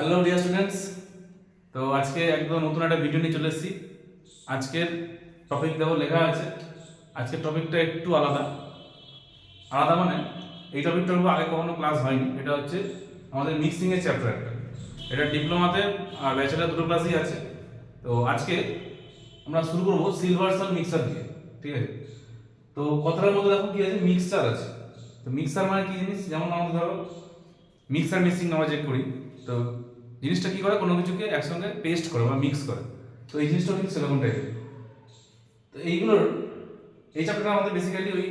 Hello dear students তো আজকে একদম নতুন একটা ভিডিও নিয়ে চলে এসেছি। আজকের টপিক দেখো লেখা আছে। আজকের টপিকটা একটু আলাদা। আলাদা মানে এই টপিকটার উপর আগে কখনো ক্লাস হয়নি। এটা হচ্ছে আমাদের মিক্সিংয়ের চ্যাপ্টার একটা। এটা ডিপ্লোমাতে আর ব্যাচেলার দুটো ক্লাসই আছে। তো আজকে আমরা শুরু করব সিলভারসন মিক্সার দিয়ে ঠিক আছে? তো কথাটার মধ্যে দেখো কি আছে? মিক্সচার আছে। তো মিক্সার মানে কি জিনিস? যেমন আমাদের ধরো মিক্সার মেশিন আমরা যে করি। তো জিনিসটা কি করে? কোনো কিছুকে একসঙ্গে পেস্ট করে বা মিক্স করে। তো এই জিনিসটা কিন্তু সেরকম টাইপের তো এইগুলোর, এই চ্যাপ্টারটা আমাদের বেসিক্যালি ওই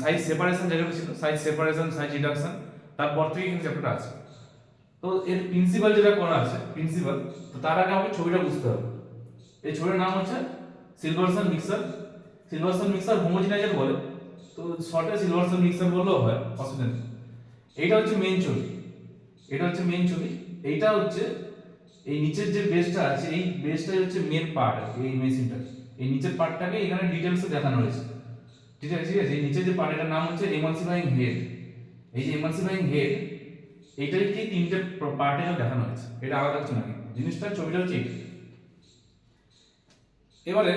সাইজ সেপারেশন যেগুলো ছিল সাইজ সেপারেশন সাইজ রিডাকশন তারপর থেকে কিন্তু চ্যাপ্টারটা আছে। তো এর প্রিন্সিপাল যেটা করা আছে প্রিন্সিপাল তো তার আগে আমাকে ছবিটা বুঝতে হবে। এই ছবির নাম হচ্ছে সিলভারসন মিক্সার সিলভারসন মিক্সার হোমোজিনাইজার বলে। তো শর্টে সিলভারসন মিক্সার বললেও হয়, অসুবিধা নেই। এইটা হচ্ছে মেইন ছবি। এটা হচ্ছে মেইন ছবি। এইটা হচ্ছে, এই নিচের যে বেসটা আছে, এই বেসটাই হচ্ছে মেন পার্ট এই মেশিনটা এই নিচের পার্টটাকে এখানে ডিটেলসে দেখানো হয়েছে। ঠিক আছে ঠিক আছে? এই নিচের যে পার্ট এটার নাম হচ্ছে এমালসিফাইং হেড এই যে এমালসিফাইং হেড এইটাই কি তিনটে পার্টে দেখানো হয়েছে? এটা আলাদা কিছু নাকি কিন্তু। জিনিসটা ছবিটা হচ্ছে এবারে,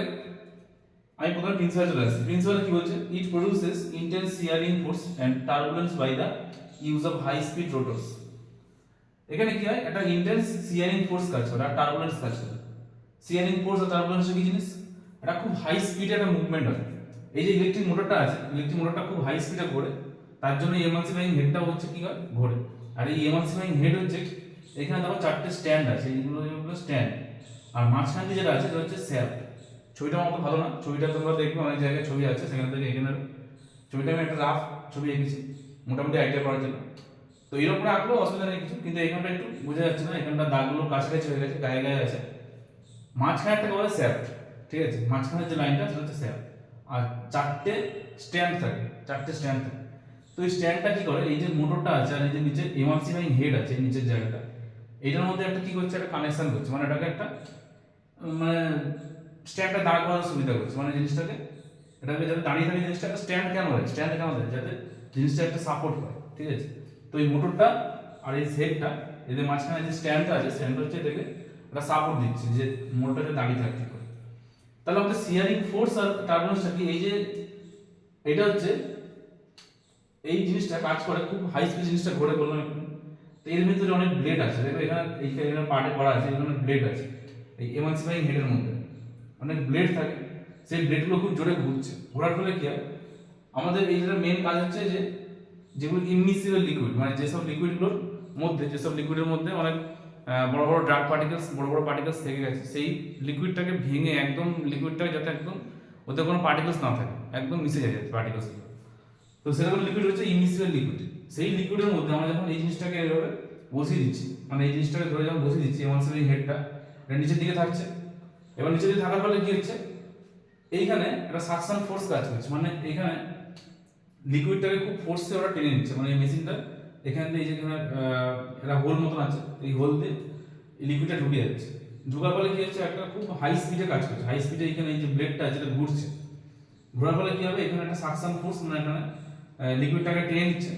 আমি প্রথমে প্রিন্সিপাল চলে আসছি। প্রিন্সিপাল কি বলছে? It produces intense shearing force and turbulence by the use of high speed rotors এখানে কি হয়? একটা ইন্টেন্স শিয়ারিং ফোর্স কাজ করে, আর টার্বুলেন্স কাজ করে। শিয়ারিং ফোর্স আর টার্বুলেন্স কি জিনিস? এটা খুব হাই স্পিডে একটা মুভমেন্ট হয়। এই যে ইলেকট্রিক মোটরটা আছে ইলেকট্রিক মোটরটা খুব হাই স্পিডে ঘোরে, তার জন্য এমালসিফাইং হেডটাও হচ্ছে কি হয়? ঘোরে। আর এই এমালসিফাইং হেড হচ্ছে, এখানে দেখো চারটে স্ট্যান্ড আছে এইগুলো যেগুলো স্ট্যান্ড আর মাঝখান দিয়ে যেটা আছে, সেটা হচ্ছে স্যাপ ছবিটা আমার ভালো না। ছবিটা তোমরা দেখবে, অনেক জায়গায় ছবি আছে, সেখান থেকে এঁকে নেবে। ছবিটা আমি একটা রাফ ছবি এঁকেছি। মোটামুটি আইডিয়া করার জন্য। তো এরকম আঁকলেও অসুবিধা নেই কিছু, কিন্তু এখানটা একটু বোঝা যাচ্ছে না, এখানটা দাগগুলো কাছাকাছি হয়ে গেছে, গায়ে গায়ে আছে। মাঝখানে একটা বলে স্যাপ, ঠিক আছে? মাঝখানে যে লাইনটা, সেটা হচ্ছে স্যাপ। আর চারটে স্ট্যান্ড থাকে, চারটে স্ট্যান্ড থাকে। তো এই স্ট্যান্ডটা কি করে? এই যে মোটরটা আছে আর এই যে নিচে এমার্সিফাইং হেড আছে নিচের জায়গাটা, এটার মধ্যে একটা কি করছে? একটা কানেকশন করছে মানে এটাকে একটা মানে স্ট্যান্ডটা দাঁড় করার সুবিধা করছে মানে জিনিসটাকে, এটাকে যাতে দাঁড়িয়ে থাকে জিনিসটা, একটা স্ট্যান্ড কেন হয় স্ট্যান্ড কেন দেয়, যাতে জিনিসটা একটা সাপোর্ট হয় ঠিক আছে? তো এই মোটরটা আর এই হেডটা এদের মাঝখানে যে স্ট্যান্ডটা আছে স্ট্যান্ডটা হচ্ছে এটাকে একটা সাপোর্ট দিচ্ছে, যে মোটরটাকে দাঁড়িয়ে থাকতে করে তাহলে আমাদের সিয়ারিং ফোর্স আর টার্বুলেন্সটা কি, এই যে এটা হচ্ছে, এই জিনিসটা কাজ করে খুব হাই স্পিড জিনিসটা ঘোরে বললাম একটু তো এর ভিতরে অনেক ব্লেড আছে, দেখো এখানে, এইখানে পার্টে করা আছে, এখানে ব্লেড আছে, এই এমালসিফাইং হেডের মধ্যে। অনেক ব্লেড থাকে, সেই ব্লেডগুলো খুব জোরে ঘুরছে। ঘোরার ফলে কি হয়, আমাদের এই যেটা মেন কাজ হচ্ছে যে যেগুলো ইমিসিবল লিকুইড মানে যেসব লিকুইডগুলোর মধ্যে, যেসব লিকুইডের মধ্যে অনেক বড় বড় ড্রাগ পার্টিকেলস বড় বড় পার্টিকেলস থেকে গেছে, সেই লিকুইডটাকে ভেঙে একদম লিকুইডটা যাতে একদম ওতে কোনো পার্টিকেলস না থাকে, একদম মিশে যায় পার্টিকেলস তো সেরকম লিকুইড হচ্ছে ইমিসিবল লিকুইড সেই লিকুইডের মধ্যে আমরা যখন এই জিনিসটাকে এভাবে বসিয়ে দিচ্ছি মানে এই জিনিসটাকে ধরে যখন বসিয়ে দিচ্ছি এমন এমালসিবল হেডটা এটা নিচের দিকে থাকছে। এবার নিচের দিকে থাকার ফলে কি হচ্ছে? এইখানে একটা সাকশন ফোর্স কাজ করছে মানে এইখানে লিকুইডটাকে খুব ফোর্সে ওরা টেনে নিচ্ছে। মানে এই মেশিনটা এখান থেকে এই যেখানে একটা হোল মতন আছে, এই হোল দিয়ে লিকুইডটা ঢুকে যাচ্ছে। ঢোকার ফলে কি হচ্ছে, একটা খুব হাই স্পিডে কাজ করছে। হাই স্পিডে এখানে এই যে ব্লেডটা এটা ঘুরছে। ঘোরার ফলে কি হবে, এখানে একটা সাকশন ফোর্স মানে এখানে লিকুইডটাকে টেনে নিচ্ছে।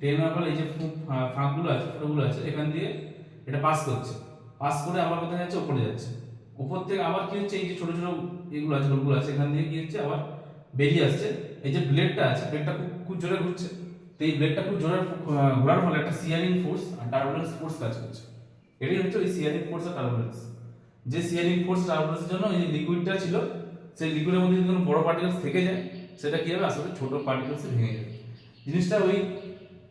টেনে নেওয়ার ফলে এই যে ফাঁকগুলো আছে, ফুটোগুলো আছে, এখান দিয়ে এটা পাস করছে। পাস করে আবার কোথায় যাচ্ছে? ওপরে যাচ্ছে। উপর থেকে আবার কি হচ্ছে, এই যে ছোটো ছোটো এগুলো আছে হোলগুলো আছে, এখান দিয়ে কি হচ্ছে, আবার বেরিয়ে আসছে। এই যে ব্লেডটা আছে ব্লেডটা খুব খুব জোরে ঘুরছে, তো এই ব্লেডটা খুব জোরে ঘোরার ফলে একটা সিয়ারিং ফোর্স আর টার্বুলেন্স ফোর্স কাজ করছে। এটাই হচ্ছে ওই সিয়ারিং ফোর্স আর টার্বুলেন্স যে সিয়ারিং ফোর্স টার্বুলেন্সের জন্য এই যে লিকুইডটা ছিল, সেই লিকুইডের মধ্যে যদি কোনো বড় পার্টিকেলস থেকে যায়, সেটা কি হবে? আসলে ছোট পার্টিকেলসে ভেঙে যাবে। জিনিসটা ওই,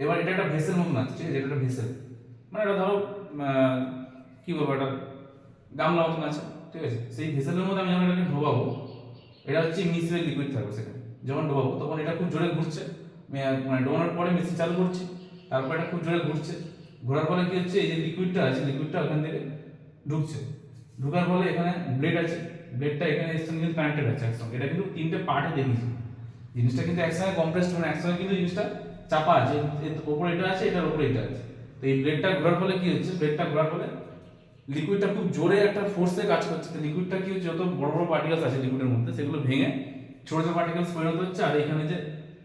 এবার এটা একটা ভেসেল মতন আছে ঠিক আছে? এটা একটা ভেসেল মানে এটা ধরো কি বলব একটা গামলা মতন আছে, ঠিক আছে? সেই ভেসেলের মধ্যে আমি যখন এটাকে ঢোকাবো এটা হচ্ছে মিসিলের লিকুইড থাকবে সেখানে। যখন ঢোকাবো তখন এটা খুব জোরে ঘুরছে। মানে ঢোকানোর পরে মেশিন চালু করছি, তারপর এটা খুব জোরে ঘুরছে। ঘোরার ফলে কি হচ্ছে, এই যে লিকুইডটা আছে লিকুইডটা ওখান থেকে ঢুকছে। ঢোকার ফলে এখানে ব্লেড আছে ব্লেডটা এখানে এর সঙ্গে কানেক্টেড আছে একসঙ্গে। এটা কিন্তু তিনটে পার্টে দেখিয়েছি। জিনিসটা কিন্তু একসঙ্গে কম্প্রেসড মানে একসঙ্গে কিন্তু জিনিসটা চাপা আছে। এর ওপরে এটা আছে, এটার উপরে এটা আছে। তো এই ব্লেডটা ঘোরার ফলে কী হচ্ছে ব্লেডটা ঘোরার ফলে লিকুইডটা খুব জোরে একটা ফোর্সে কাজ করছে। তো লিকুইডটা কি হচ্ছে, যত বড় বড় পার্টিকেলস আছে লিকুইডের মধ্যে, সেগুলো ভেঙে ছোট ছোট পার্টিকেলস পরিণত হচ্ছে, আর এখানে যে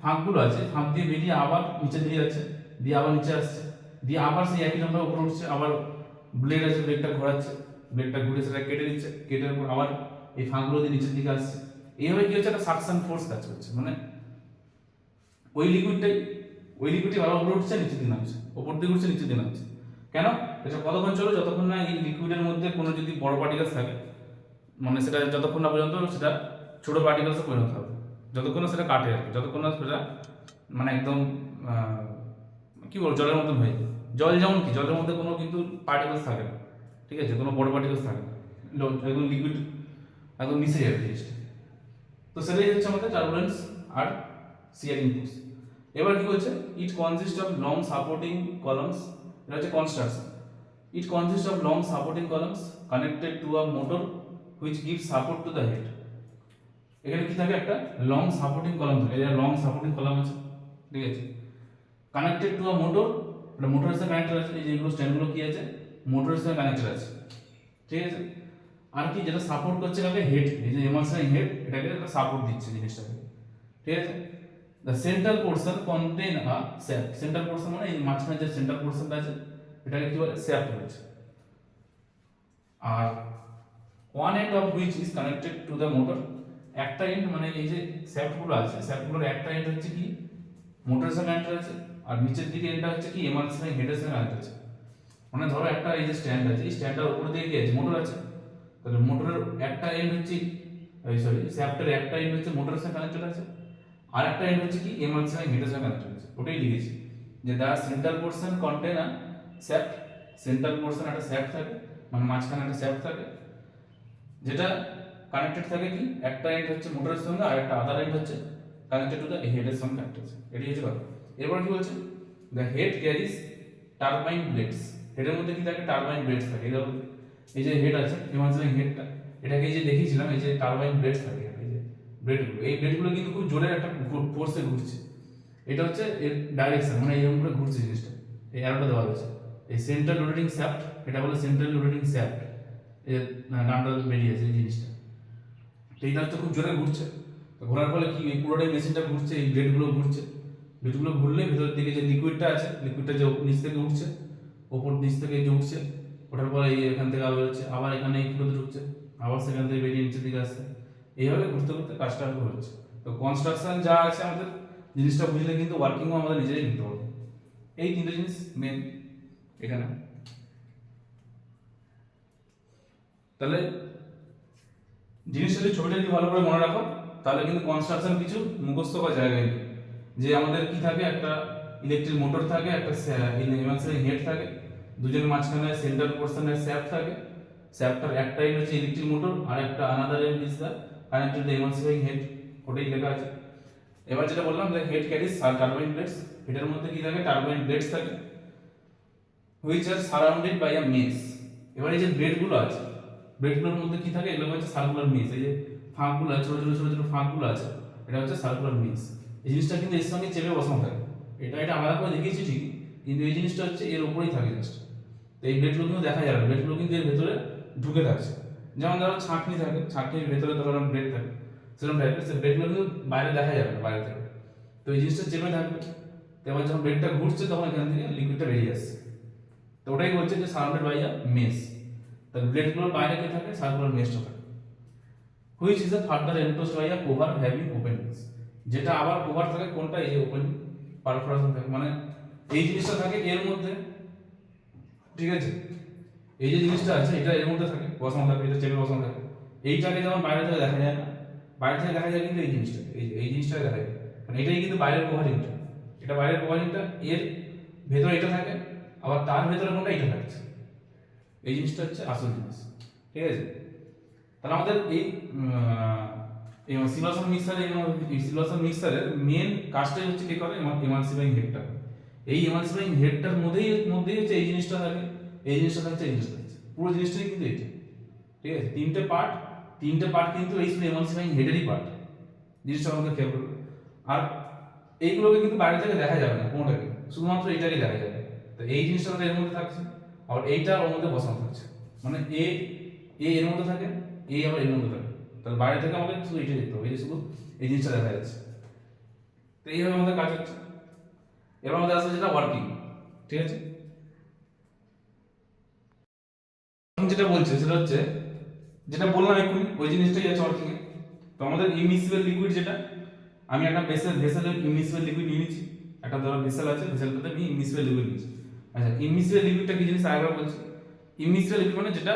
ফাঁকগুলো আছে, ফাঁক দিয়ে বেরিয়ে আবার নিচে দিয়ে যাচ্ছে, দিয়ে আবার নিচে আসছে, দিয়ে আবার সেই একই নম্বরে উপরে উঠছে, আবার ব্লেড আছে ব্লেডটা ঘোরাচ্ছে ব্লেডটা ঘুরে সেটা কেটে দিচ্ছে, কেটে আবার এই ফাঁকগুলো দিয়ে নিচের দিকে আসছে। এইভাবে কি হচ্ছে, একটা সাকশন ফোর্স কাজ করছে মানে ওই লিকুইডটাই ওই লিকুইডটি বারবার উপরে উঠছে, নিচের দিকে নামছে, ওপর দিকে উঠছে, নিচের দিকে নামছে। কেন? এটা কতক্ষণ চলে যতক্ষণ না এই লিকুইডের মধ্যে কোনো যদি বড় পার্টিকেলস থাকে মানে সেটা যতক্ষণ না পর্যন্ত সেটা ছোট পার্টিকেলসে পরিণত হবে। যতক্ষণ সেটা কাটে আর কি, যতক্ষণ সেটা মানে একদম কী কি বলব, জলের মতন হয়ে যায়। জল যেমন কি, জলের মধ্যে কোনো কিন্তু পার্টিকেলস থাকে না, ঠিক আছে? কোনো বড় পার্টিকেলস থাকে না। একদম লিকুইড একদম মিশে যাবে জিনিসটা। তো সেটাই হচ্ছে আমাদের টার্বুলেন্স আর সিয়ারিং ফোর্স এবার কি হচ্ছে it consist of long supporting columns এটা হচ্ছে construction it consist of long supporting columns connected to a motor which give support to the head এখানে কি থাকে একটা লং সাপোর্টিং কলাম থাকে। এটা লং সাপোর্টিং কলাম আছে, ঠিক আছে? কানেক্টেড টু আ মোটর এটা মোটরের সাথে কানেক্টেড আছে, এই যেগুলো স্ট্যান্ডগুলো কি আছে? মোটরের সাথে কানেক্টেড আছে। ঠিক আছে? আর কি যেটা সাপোর্ট করছে কাকে হেড এই যে এমার্সাই হেড এটাকে একটা সাপোর্ট দিচ্ছে জিনিসটাকে। ঠিক আছে? The central portion contain a sap central portion মানে এই মাঝখানে যে সেন্ট্রাল পোর্শনটা আছে, এটাকে কি বলে? স্যাপ বলছে। আর one end of which is connected to the motor একটা এন্ড মানে এই যে স্যাপগুলো আছে স্যাপগুলোর একটা এন্ড হচ্ছে কি? সঙ্গে কানেক্টেড আছে, আর নিচের দিকে এন্ডটা হচ্ছে কি? হেডের সঙ্গে কানেক্টেড আছে। মানে ধরো একটা এই যে স্ট্যান্ড আছে, এই স্ট্যান্ডটার উপরে দিয়ে কি আছে? মোটর আছে। তাহলে মোটরের একটা এন্ড হচ্ছে এই সরি স্যাপটার একটা এন্ড হচ্ছে মোটরের সাথে কানেক্টেড আছে। আর একটা এন্ড হচ্ছে কি? সাথে হিটের সাথে কানেক্টেড আছে। ওটাই লিখেছি। যে the central portion contain a sap central portion একটা স্যাপ থাকে মানে মাঝখানে একটা স্যাপ থাকে, যেটা কানেক্টেড থাকে কি? একটা এন্ড হচ্ছে মোটরের সঙ্গে আর একটা আদার এন্ড হচ্ছে কানেক্টেড টু দ্য হেডের সঙ্গে কানেক্টেড এটাই হচ্ছে কথা। এরপর কি বলছে? The head carries turbine blades হেডের মধ্যে কি থাকে? টারবাইন ব্লেডস থাকে। ধরো এই যে হেড আছে ইমাজিনিং হেডটা এটাকে যে দেখিয়েছিলাম, এই যে টারবাইন ব্লেডস থাকে এই যে ব্লেডগুলো এই ব্লেডগুলো কিন্তু খুব জোরে একটা ফোর্সে ঘুরছে। এটা হচ্ছে এর ডাইরেকশন মানে এরকম করে ঘুরছে জিনিসটা। এই অ্যারোটা দেওয়া হয়েছে এই সেন্ট্রাল রোটেটিং শ্যাফট এটা বলে সেন্ট্রাল রোটেটিং শ্যাফট এর নামটা বেরিয়েছে এই জিনিসটা। তো এইটা হচ্ছে খুব জোরে ঘুরছে। তো ঘোরার ফলে কি, এই পুরোটাই মেশিনটা ঘুরছে, এই ব্লেডগুলো ঘুরছে। ব্লেডগুলো ঘুরলে ভেতরের দিকে যে লিকুইডটা আছে লিকুইডটা যে নিচ থেকে উঠছে, ওপর নিচ থেকে যে উঠছে ওঠার পরে এই এখান থেকে আবার হচ্ছে, আবার এখানে এই ফুটোতে ঢুকছে, আবার সেখান থেকে বেরিয়ে নিচের দিকে আসছে। এইভাবে ঘুরতে ঘুরতে কাজটা হচ্ছে। তো কনস্ট্রাকশন যা আছে আমাদের, জিনিসটা বুঝলে কিন্তু ওয়ার্কিংও আমাদের নিজেরাই নিতে হবে। এই তিনটে জিনিস মেন এখানে। তাহলে জিনিসটা যদি ছবিটা যদি ভালো করে মনে রাখো, তাহলে কিন্তু কনস্ট্রাকশন কিছু মুখস্থ করা জায়গায় নেই। যে আমাদের কি থাকে, একটা ইলেকট্রিক মোটর থাকে, একটা ইমার্সেন্সি হেড থাকে, দুজনের মাঝখানে সেন্টার পোর্শনে স্যাপ থাকে। স্যাপটার একটা এন্ড হচ্ছে ইলেকট্রিক মোটর আর একটা another end is the connected emulsifying head ওটাই লেখা আছে। এবার যেটা বললাম যে হেড ক্যারিজ টারবাইন ব্লেডস হেডের মধ্যে কি থাকে টারবাইন ব্লেডস থাকে which are surrounded by a mesh এবার এই যে ব্লেডগুলো আছে ব্লেডগুলোর মধ্যে কি থাকে? এগুলো হচ্ছে সার্কুলার মিস এই যে ফাঁকগুলো আছে, ছোট ছোট ছোট ছোট ফাঁকগুলো আছে, এটা হচ্ছে সার্কুলার মিস এই জিনিসটা কিন্তু এর সঙ্গে চেপে বসানো থাকে। এটা এটা আলাদা করে দেখিয়েছি ঠিক, কিন্তু এই জিনিসটা হচ্ছে এর উপরেই থাকে জাস্ট তো এই ব্লেডগুলো কিন্তু দেখা যাবে। ব্লেডগুলো কিন্তু এর ভেতরে ঢুকে থাকছে। যেমন ধরো ছাঁকনি থাকে, ছাঁকনির ভেতরে ধরো ব্লেড থাকে। সেরকম টাইপের সে ব্লেডগুলো কিন্তু বাইরে দেখা যাবে না বাইরে থেকে। তো এই জিনিসটা চেপে থাকবে। তো এবার যখন ব্লেডটা ঘুরছে, তখন এখান থেকে লিকুইডটা বেরিয়ে আসছে। তো ওটাই বলছে যে সারাউন্ডেড বাই আ মেস তাহলে ব্লেডগুলোর বাইরে কি থাকে? সার্কুলার মেসটা থাকে। Which is a further enclosed by a cover having openings যেটা আবার কোভার থাকে, কোনটা? এই যে ওপেনিং পারফোরেশন থাকে। মানে এই জিনিসটা থাকে এর মধ্যে। ঠিক আছে? এই যে জিনিসটা আছে, এটা এর মধ্যে থাকে। বসানো থাকে, এটা চেপে বসানো থাকে। এইটাকে যেমন বাইরে থেকে দেখা যায় না, বাইরে থেকে দেখা যায় কিন্তু এই জিনিসটা। এই এই জিনিসটা দেখা যায়। মানে এটাই কিন্তু বাইরের কভারিংটা এটা বাইরের কভারিংটা এর ভেতরে এটা থাকে, আবার তার ভেতরে কোনটা? এটা থাকছে। এই জিনিসটা হচ্ছে আসল জিনিস। ঠিক আছে? তাহলে আমাদের এই সিলাসন মিক্সার সিলাসন মিক্সারের মেন কাজটাই হচ্ছে কি করে? এমালসিফাইং হেডটা। এই এমালসিফাইং হেডটার মধ্যেই মধ্যেই হচ্ছে এই জিনিসটা থাকে। এই জিনিসটা থাকছে এই জিনিসটা থাকছে পুরো জিনিসটাই কিন্তু এইটা। ঠিক আছে? তিনটে পার্ট তিনটে পার্ট কিন্তু এই শুধু এমালসিফাইং হেডেরই পার্ট জিনিসটা আমাদের খেয়াল করবে। আর এইগুলোকে কিন্তু বাইরে থেকে দেখা যাবে না, কোনোটাকে। শুধুমাত্র এইটাকে দেখা যাবে। তো এই জিনিসটা এর মধ্যে থাকছে। আবার এইটা ওর মধ্যে বসানো থাকছে। মানে এ এ এর মধ্যে থাকে, এ আবার এর মধ্যে থাকে। তাহলে বাইরে থেকে আমাদের শুধু এইটা দেখতে হবে, এই শুধু এই জিনিসটা দেখা যাচ্ছে। তো এইভাবে আমাদের কাজ হচ্ছে। এবার আমাদের আসলে যেটা ওয়ার্কিং ঠিক আছে? যেটা বলছে, সেটা হচ্ছে, যেটা বললাম এক্ষুনি, ওই জিনিসটাই আছে ওয়ার্কিং এ। তো আমাদের ইমিসিবল লিকুইড যেটা, আমি একটা ভেসেল ভেসেলের ইমিসিবল লিকুইড নিয়ে নিচ্ছি। একটা ধরো ভেসেল আছে ভেসেলটাতে আমি ইমিসিবল লিকুইড নিচ্ছি। আচ্ছা ইমিসিবল লিকুইডটা কি জিনিস আরেকবার বলছি? ইমিসিবল লিকুইড মানে যেটা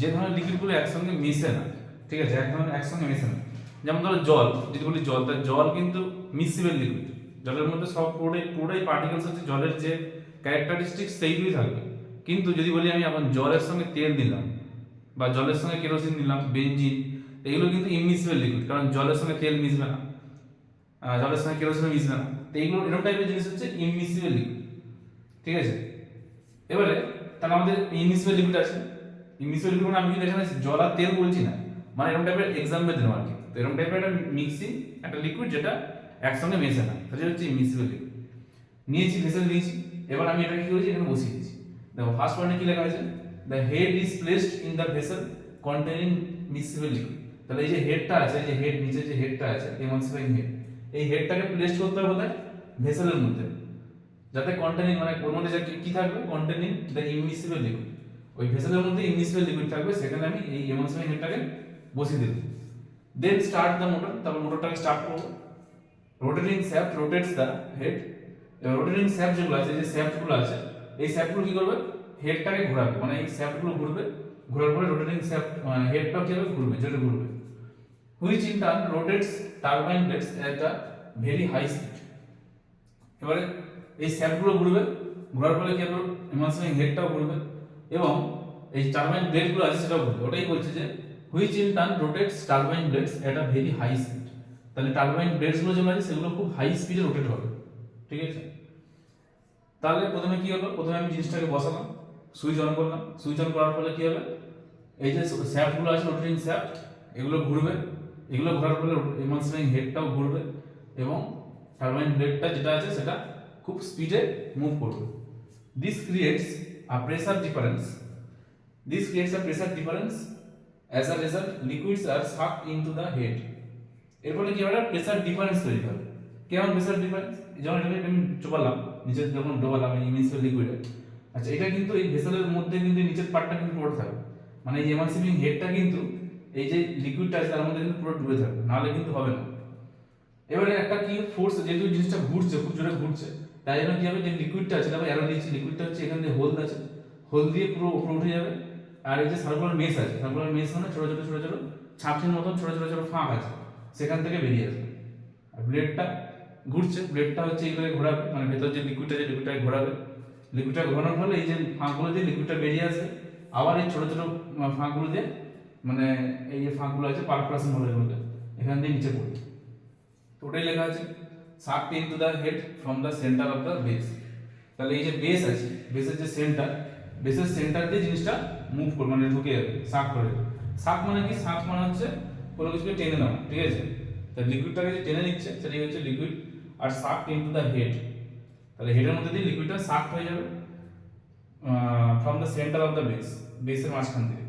যে ধরনের লিকুইডগুলো একসঙ্গে মিশে না, ঠিক আছে? এক ধরনের একসঙ্গে মিশে না। যেমন ধরো জল, যদি বলি জল তার জল কিন্তু মিসিবল লিকুইড জলের মধ্যে সব পুরোটাই পুরোটাই পার্টিকেলস হচ্ছে, জলের যে ক্যারেক্টারিস্টিক্স সেইগুলোই থাকবে। কিন্তু যদি বলি আমি এখন জলের সঙ্গে তেল দিলাম বা জলের সঙ্গে কেরোসিন দিলাম বেঞ্জিন এগুলো কিন্তু ইমিসিবল লিকুইড কারণ জলের সঙ্গে তেল মিশবে না। জলের সঙ্গে কেরোসিন মিশবে না। তো এইগুলো, এরকম টাইপের জিনিস হচ্ছে ইমিসিবল লিকুইড ঠিক আছে? এবারে, তাহলে আমাদের ইমিসিবল লিকুইড আছে। ইমিসিবল লিকুইড মানে আমি কিন্তু এখানে জল আর তেল বলছি না। মানে এরকম টাইপের এক্সাম্পল দিলাম আর কি তো এরকম টাইপের একটা মিক্সি একটা লিকুইড যেটা একসঙ্গে মেশে না। সেটা হচ্ছে ইমিসিবল লিকুইড নিয়েছি ভেসেল নিয়েছি এবার আমি এটা কি করেছি? এখানে বসিয়ে দিয়েছি। দেখো ফার্স্ট পয়েন্টে কি লেখা আছে the head is placed in the vessel containing mixable liquid তাহলে এই যে হেডটা আছে, এই যে হেড নিচে যে হেডটা আছে এমানসিফাইং হেড এই হেডটাকে প্লেস করতে হবে কোথায়? ভেসেলের মধ্যে। যাতে কন্টেনিং মানে ওর মধ্যে কি- থাকবে কন্টেনিং দ্য ইমিসিবল লিকুইড ওই ভেসেলের মধ্যে ইমিসিবল লিকুইড থাকবে, সেখানে আমি এই এমানসিফাইং হেডটাকে বসিয়ে দেব। দেন স্টার্ট দ্য মোটর তারপর মোটরটাকে স্টার্ট করব। Rotating shaft rotates the head rotating shaft যেগুলো আছে, যে শ্যাফটগুলো আছে, এই শ্যাফটগুলো কি করবে? হেডটাকে ঘোরাবে। মানে এই শ্যাফটগুলো ঘুরবে। ঘোরার পরে রোটেটিং শ্যাফট হেডটা কি হবে ঘুরবে? জোরে ঘুরবে। Which in turn rotates turbine blades at a very high speed এবারে এই শ্যাফটগুলো ঘুরবে, ঘোরার ফলে কি হবে এমানসিফাইং হেডটাও ঘুরবে এবং এই টারবাইন ব্লেডগুলো আছে সেটাও ঘুরবে। ওটাই বলছে যে which in turn rotates turbine blades at very high speed তাহলে টারবাইন ব্লেডসগুলো যেগুলো আছে সেগুলো খুব হাই স্পিডে রোটেট হবে। ঠিক আছে? তাহলে প্রথমে কি হলো? প্রথমে আমি জিনিসটাকে বসালাম সুইচ অন করলাম। সুইচ অন করার ফলে কি হবে? এই যে স্যাপগুলো আছে রোটেটিং স্যাপ, এগুলো ঘুরবে। এগুলো ঘোরার ফলে এমানসিফাইং হেডটাও ঘুরবে এবং টারবাইন ব্লেডটা যেটা আছে সেটা খুব স্পিডে মুভ করবে। This creates a pressure difference this creates a pressure difference as a result liquids are suck into the head এর ফলে কি হবে? প্রেসার ডিফারেন্স তৈরি হবে। কেমন প্রেসার ডিফারেন্স যেমন এটাকে আমি চোপালাম নিচে যখন ডোবালাম, এই ইমিসিবল লিকুইডে আচ্ছা এটা কিন্তু এই ভেসেলের মধ্যে কিন্তু নিচের পার্টটা কিন্তু পড়ে থাকবে। মানে এই এমানসিপিং হেডটা কিন্তু এই যে লিকুইডটা আছে, তার মধ্যে কিন্তু পুরো ডুবে থাকবে। নাহলে কিন্তু হবে না। এবারে একটা কি ফোর্স যেহেতু জিনিসটা ঘুরছে, খুব জোরে ঘুরছে, তাই জন্য কি হবে যে লিকুইডটা আছে তারপর অ্যারো দিয়েছি লিকুইডটা হচ্ছে এখান দিয়ে হোল আছে। হোল দিয়ে পুরো উপরে উঠে যাবে। আর এই যে সার্কুলার মেস আছে সার্কুলার মেস মানে ছোট ছোট ছোট ছোট ছাঁচির মতন ছোট ছোট ছোট ফাঁক আছে, সেখান থেকে বেরিয়ে আসবে আর ব্লেডটা ঘুরছে ব্লেডটা হচ্ছে এইভাবে ঘোরাবে মানে ভেতর যে লিকুইডটা যে লিকুইডটাকে ঘোরাবে। লিকুইডটা ঘোরানোর ফলে এই যে ফাঁকগুলো দিয়ে লিকুইডটা বেরিয়ে আসে, আবার এই ছোট ছোট ফাঁকগুলো দিয়ে মানে এই যে ফাঁকগুলো আছে পারফোরেশন বলে এগুলোকে এখান দিয়ে নিচে পড়বে। ওটাই লেখা আছে sucked into the head from the centre of the base তাহলে এই যে বেস আছে বেসের যে সেন্টার বেসের সেন্টার দিয়ে জিনিসটা মুভ করে মানে ঢুকে যাবে সাক করে সাক মানে কি? সাক মানে হচ্ছে কোনো কিছুকে টেনে নেওয়া, ঠিক আছে? তা লিকুইডটাকে যে টেনে নিচ্ছে, সেটাই হচ্ছে লিকুইড আর সাক ইনটু দ্য হেড তাহলে হেডের মধ্যে দিয়ে লিকুইডটা সাক হয়ে যাবে from the centre of the base বেসের মাঝখান থেকে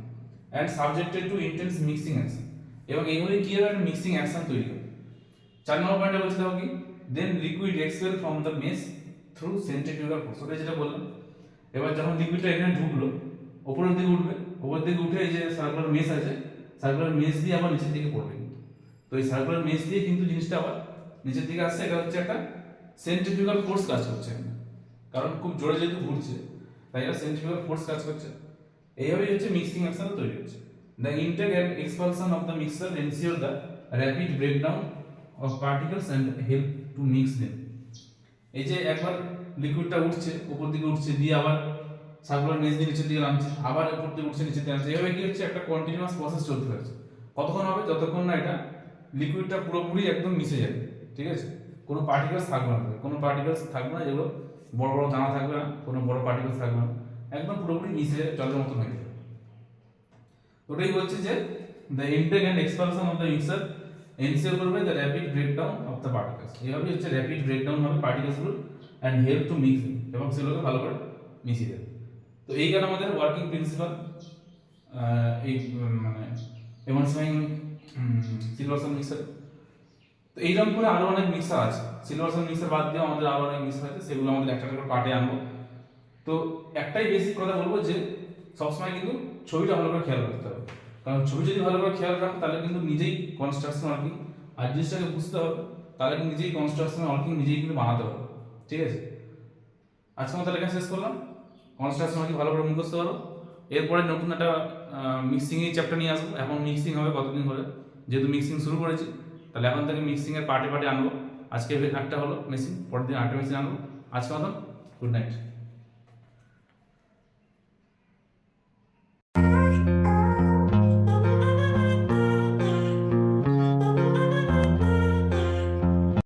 and subjected to intense mixing action এবং এইভাবে কি হবে? একটা মিক্সিং অ্যাকশন তৈরি হবে। চার নম্বর পয়েন্টে বলতে হবে কি? Then liquid expel from the mesh through centrifugal force ওটা যেটা বললাম। এবার যখন লিকুইডটা এখানে ঢুকলো, ওপরের দিকে উঠবে ওপর দিকে উঠে এই যে সার্কুলার মেস আছে সার্কুলার মেস দিয়ে আবার নিচের দিকে পড়বে কিন্তু। তো এই সার্কুলার মেস দিয়ে কিন্তু জিনিসটা আবার নিচের দিকে আসছে, এটা হচ্ছে একটা সেন্ট্রিফিউগাল ফোর্স কাজ করছে। কারণ খুব জোরে যেহেতু ঘুরছে, তাই এটা সেন্ট্রিফিউগাল ফোর্স কাজ করছে। এইভাবেই হচ্ছে মিক্সিং অ্যাকশন তৈরি হচ্ছে। The intake and expulsion of the mixer ensure the rapid breakdown of particles and help to mix them এই যে একবার লিকুইডটা উঠছে, উপর দিকে উঠছে, দিয়ে আবার সার্কুলার মেজ দিয়ে নিচের দিকে নামছে, আবার উপর দিকে উঠছে, নিচের দিকে নামছে। এভাবে কি হচ্ছে? একটা কন্টিনিউয়াস প্রসেস চলতে থাকছে। কতক্ষণ হবে? যতক্ষণ না এটা লিকুইডটা পুরোপুরি একদম মিশে যাবে। ঠিক আছে? কোনো পার্টিকেলস থাকবে না। কোনো পার্টিকেলস থাকবে না, যেগুলো বড় বড় দানা থাকবে না, কোনো বড় পার্টিকেলস থাকবে না। একদম পুরোপুরি মিশে জলের মতো হয়ে যাবে। ওটাই বলছে যে the intake and expulsion of the mixer ensure করবে the rapid breakdown of the particles এইভাবেই হচ্ছে র্যাপিড ব্রেকডাউন হবে পার্টিকেলসগুলো অ্যান্ড হেল্প টু মিক্স এবং সেগুলোকে ভালো করে মিশিয়ে দেবে। তো এই গেল আমাদের ওয়ার্কিং প্রিন্সিপাল এই মানে এমনসাইন সিলভারসন মিক্সার তো এইরকম করে আরও অনেক মিক্সার আছে। সিলভারসন মিক্সার বাদ দিয়েও আমাদের আরও অনেক মিক্সার আছে, সেগুলো আমাদের একটা করে পার্টে আনব। তো একটাই বেসিক কথা বলব যে সবসময় কিন্তু ছবিটা ভালো করে খেয়াল রাখতে হবে। কারণ ছবি যদি ভালো করে খেয়াল রাখো, তাহলে কিন্তু নিজেই কনস্ট্রাকশন ওয়ার্কিং আর জিনিসটাকে বুঝতে হবে, তাহলে নিজেই কনস্ট্রাকশন ওয়ার্কিং নিজেই কিন্তু বানাতে হবে ঠিক আছে? আজকে আমাদের লেখা শেষ করলাম। কনস্ট্রাকশন ওয়ার্কিং ভালো করে মুখস্থ করো। এরপরে নতুন একটা মিক্সিং এর চ্যাপ্টার নিয়ে আসব। এখন মিক্সিং হবে কতদিন ধরে? যেহেতু মিক্সিং শুরু করেছি, তাহলে এখন থেকে মিক্সিং এর পার্টে পার্টে আনব। আজকে একটা হলো মেশিন পরের দিন আটটা মেশিন আনব। আজকে মতন গুড নাইট